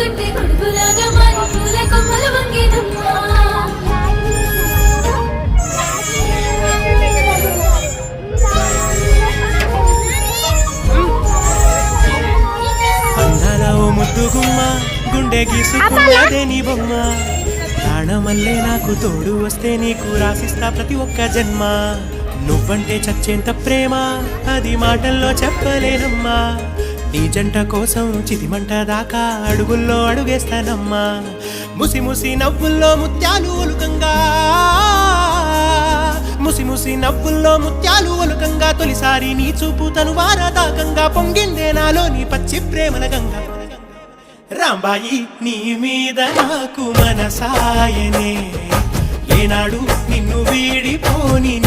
మోపుతుంటే గొడుగులాగా మారి పూల కొమ్మలు గుండె గీసుకున్నదే నీ బొమ్మ? ప్రాణమల్లే నాకు తోడు వస్తే నీకు రాసిస్తా ప్రతి ఒక్క జన్మ. నువ్వంటే చచ్చేంత ప్రేమ అది మాటల్లో చెప్పలేనమ్మా. నీ జంట కోసం చితిమంట దాకా అడుగుల్లో అడుగేస్తానమ్మా. ముసి ముసి నవ్వుల్లో ముత్యాలు ఒలుకంగా ముసి ముసి నవ్వుల్లో ముత్యాలు ఒలుకంగా తొలిసారి నీ చూపు తను వారదాకంగా పొంగిందే నాలో నీ పచ్చి ప్రేమల గంగా. రాంబాయి నీ మీద నాకు మనసాయనే. ఏనాడు నిన్ను వీడిపోని